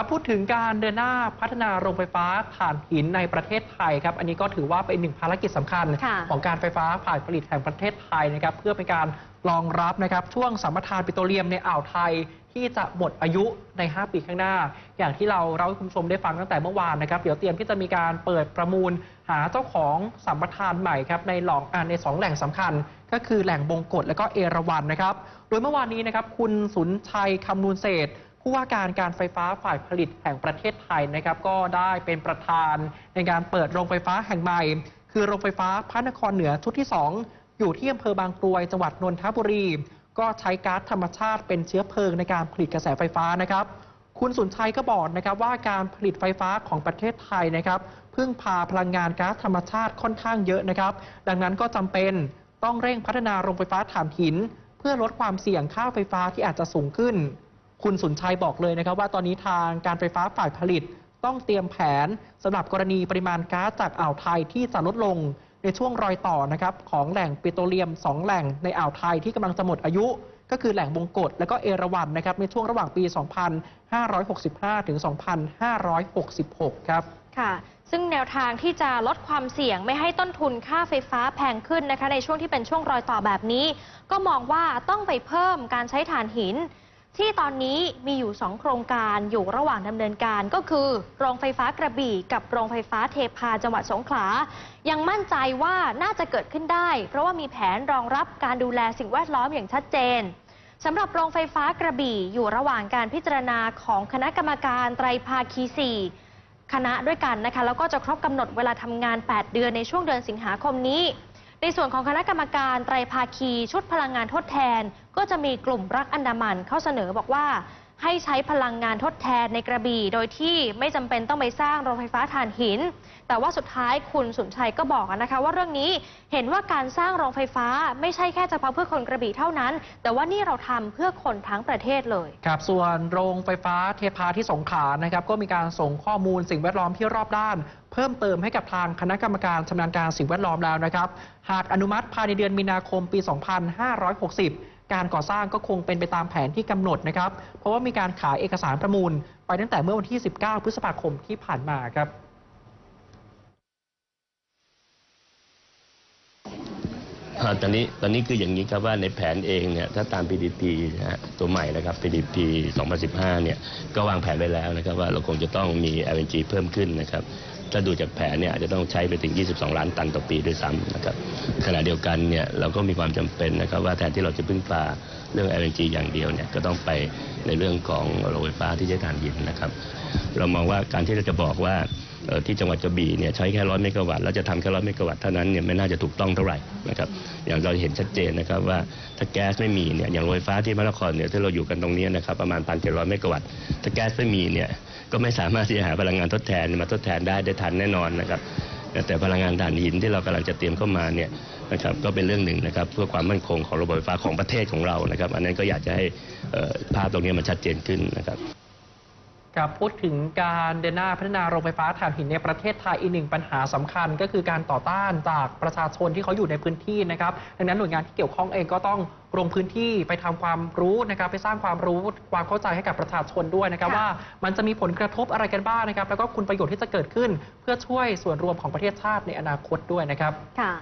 ครับพูดถึงการเดินหน้าพัฒนาโรงไฟฟ้าถ่านหินในประเทศไทยครับ อันนี้ก็ถือว่าเป็นหนึ่งภารกิจสำคัญค่ะของการไฟฟ้าฝ่ายผลิตแห่งประเทศไทยนะครับ เพื่อเป็นการรองรับนะครับ ช่วงสัมปทานปิโตรเลียมในอ่าวไทยที่จะหมดอายุใน 5 ปีข้างหน้า อย่างที่เราเราให้คุณผู้ชมได้ฟังตั้งแต่เมื่อวานนะครับ เดี๋ยวเตรียมที่จะมีการเปิดประมูลหาเจ้าของสัมปทานใหม่ครับในหลองอ่าในสองแหล่งสำคัญ ก็คือแหล่งบงกฎและก็เอราวัณนะครับ โดยเมื่อวานนี้นะครับคุณสุนชัยคำนูนเศรษฐ์ ผู้ว่าการการไฟฟ้าฝ่ายผลิตแห่งประเทศไทยนะครับ ก็ได้เป็นประธานในการเปิดโรงไฟฟ้าแห่งใหม่ คือโรงไฟฟ้าพระนครเหนือชุดที่ 2 อยู่ที่อำเภอบางกรวยจังหวัดนนทบุรี ก็ใช้ก๊าซธรรมชาติเป็นเชื้อเพลิงในการผลิตกระแสไฟฟ้านะครับ คุณสุนชัยก็บอกนะครับว่าการผลิตไฟฟ้าของประเทศไทยนะครับพึ่งพาพลังงานก๊าซธรรมชาติค่อนข้างเยอะนะครับ ดังนั้นก็จำเป็นต้องเร่งพัฒนาโรงไฟฟ้าถ่านหิน เพื่อลดความเสี่ยงค่าไฟฟ้าที่อาจจะสูงขึ้น คุณสุนชัยบอกเลยนะครับว่าตอนนี้ทางการไฟฟ้าฝ่ายผลิต ต้องเตรียมแผนสำหรับกรณีปริมาณก๊าซจากอ่าวไทยที่จะลดลงในช่วงรอยต่อนะครับของแหล่งปิโตรเลียม 2 แหล่งในอ่าวไทยที่กำลังจะหมดอายุ ก็คือแหล่งบงกฎและก็เอราวัณนะครับในช่วงระหว่างปี 2565 ถึง 2566 ครับค่ะซึ่งแนวทางที่จะลดความเสี่ยงไม่ให้ต้นทุนค่าไฟฟ้าแพงขึ้นนะคะในช่วงที่เป็นช่วงรอยต่อแบบนี้ ก็มองว่าต้องไปเพิ่มการใช้ถ่านหิน ที่ตอนนี้มีอยู่ 2 โครงการอยู่ระหว่างดำเนินการก็คือ โรงไฟฟ้ากระบี่ กับโรงไฟฟ้าเทพาจังหวัดสงขลา ยังมั่นใจว่าน่าจะเกิดขึ้นได้ เพราะว่ามีแผนรองรับการดูแลสิ่งแวดล้อมอย่างชัดเจนสำหรับโรงไฟฟ้ากระบี่ อยู่ระหว่างการพิจารณาของคณะกรรมการไตรภาคี 4 คณะด้วยกันนะคะแล้วก็จะครบกำหนดเวลาทำงาน 8 เดือนในช่วงเดือนสิงหาคมนี้ ในส่วนของคณะกรรมการไตรภาคีชุดพลังงานทดแทน ก็จะมีกลุ่มรักอันดามันเข้าเสนอบอกว่า ให้ใช้พลังงานทดแทนในกระบี่ โดยที่ไม่จำเป็นต้องไปสร้างโรงไฟฟ้าถ่านหิน แต่ว่าสุดท้ายคุณสุนชัยก็บอกนะคะ ว่าเรื่องนี้เห็นว่าการสร้างโรงไฟฟ้าไม่ใช่แค่เฉพาะเพื่อคนกระบี่เท่านั้น แต่ว่านี่เราทำเพื่อคนทั้งประเทศเลยครับส่วนโรงไฟฟ้าเทพาที่สงขลานะครับก็มีการส่งข้อมูลสิ่งแวดล้อมที่รอบด้าน เพิ่มเติมให้กับทางคณะกรรมการชำนาญการสิ่งแวดล้อมแล้วนะครับ หากอนุมัติภายในเดือนมีนาคมปี 2560 การก่อสร้างก็คงเป็นไปตามแผนที่กำหนดนะครับ เพราะว่ามีการขายเอกสารประมูล ไปตั้งแต่เมื่อวันที่ 19 พฤษภาคมที่ผ่านมาครับ อ่า ตอนนี้ตอนนี้คืออย่างนี้ครับว่าในแผนเองเนี่ยถ้าตาม PDP นะฮะตัวใหม่นะครับ PDP 2015 เนี่ยก็วางแผนไว้แล้วนะครับว่าเราคงจะต้องมี LNG เพิ่มขึ้นนะครับถ้าดูจากแผนเนี่ยอาจจะต้องใช้ไปถึง 22 ล้านตันต่อปีด้วยซ้ำนะครับขณะเดียวกันเนี่ยเราก็มีความจำเป็นนะครับว่าแทนที่เราจะพึ่งพาเรื่อง LNG อย่างเดียวเนี่ยก็ต้องไปในเรื่องของโรงไฟฟ้าที่ใช้ถ่านหินนะครับ เรามองว่าการที่เราจะบอกว่า ที่จังหวัดกระบี่เนี่ยใช้แค่ร้อยเมกะวัตต์แล้วจะทำแค่ร้อยเมกะวัตต์เท่านั้นเนี่ยไม่น่าจะถูกต้องเท่าไหร่นะครับอย่างเราเห็นชัดเจนนะครับว่าถ้าแก๊สไม่มีเนี่ยอย่างโรงไฟฟ้าที่พระนครเนี่ยที่เราอยู่กันตรงนี้นะครับประมาณพันเจ็ดร้อยเมกะวัตต์ถ้าแก๊สไม่มีเนี่ยก็ไม่สามารถที่จะหาพลังงานทดแทนมาทดแทนได้ได้ทันแน่นอนนะครับแต่พลังงานถ่านหินที่เรากำลังจะเตรียมเข้ามาเนี่ยนะครับก็เป็นเรื่องหนึ่งนะครับเพื่อความมั่นคงของระบบไฟฟ้าของประเทศของเรานะครับ อันนั้นก็อยากจะให้ภาพตรงนี้มันชัดเจนขึ้นนะครับ ครับพูดถึงการเดินหน้าพัฒนาโรงไฟฟ้าถ่านหินในประเทศไทยอีกหนึ่งปัญหาสำคัญ ก็คือการต่อต้านจากประชาชนที่เขาอยู่ในพื้นที่นะครับดังนั้นหน่วยงานที่เกี่ยวข้องเองก็ต้องลงพื้นที่ไปทำความรู้นะครับไปสร้างความรู้ความเข้าใจให้กับประชาชนด้วยนะครับค่ะว่ามันจะมีผลกระทบอะไรกันบ้างนะครับ แล้วก็คุณประโยชน์ที่จะเกิดขึ้น เพื่อช่วยส่วนรวมของประเทศชาติในอนาคตด้วยนะครับค่ะ